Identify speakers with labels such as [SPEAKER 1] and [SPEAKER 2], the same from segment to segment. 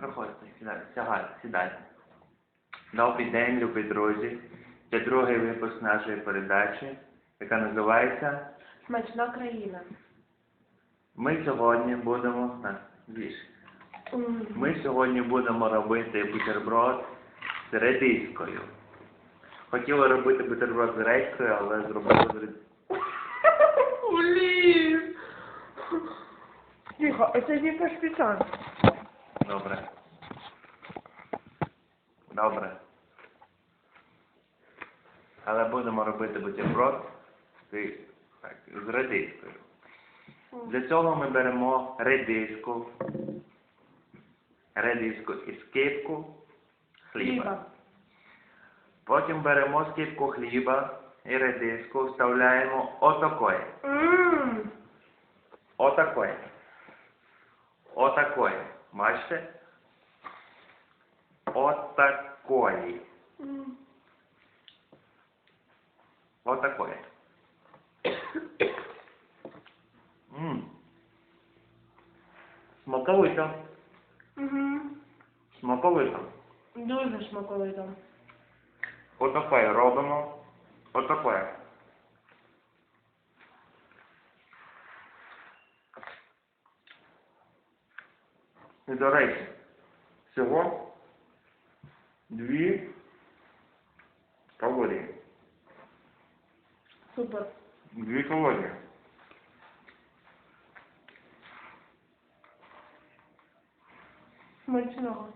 [SPEAKER 1] Проходьте, сідайте, сягайте, сідайте. Добрий день, любі друзі. Це другий випуск нашої передачі, яка називається
[SPEAKER 2] Смачна країна.
[SPEAKER 1] Ми сьогодні будемо на. Ми сьогодні будемо робити бутерброд з редискою. Хотіли робити бутерброд з редькою, але зробили з редискою.
[SPEAKER 2] Блін. Тихо, це не спеціально.
[SPEAKER 1] Добре. Добре. Але будемо робити бутерброд так, з редискою. Для цього ми беремо редиску, редиску і скипку хліба. Потім беремо скипку хліба і редиску, вставляємо отакої. Отакої. Отакої. Бачите? Отакої. Отакої. Смаковито.
[SPEAKER 2] Мгм.
[SPEAKER 1] Смаковито.
[SPEAKER 2] Дуже смаковито.
[SPEAKER 1] Отакої робимо. Отакої. І до речі, всього дві калорії.
[SPEAKER 2] Супер.
[SPEAKER 1] Дві калорії.
[SPEAKER 2] Смачного.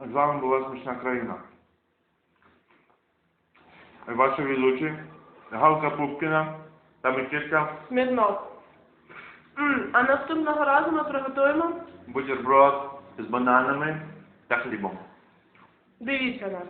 [SPEAKER 1] З вами була смішна країна. Ваші ведучі Галка Пупкіна та Микитка
[SPEAKER 2] Смірнов. М. А наступного разу ми приготуємо.
[SPEAKER 1] бутерброд з бананами та хлібом.
[SPEAKER 2] Дивіться нас.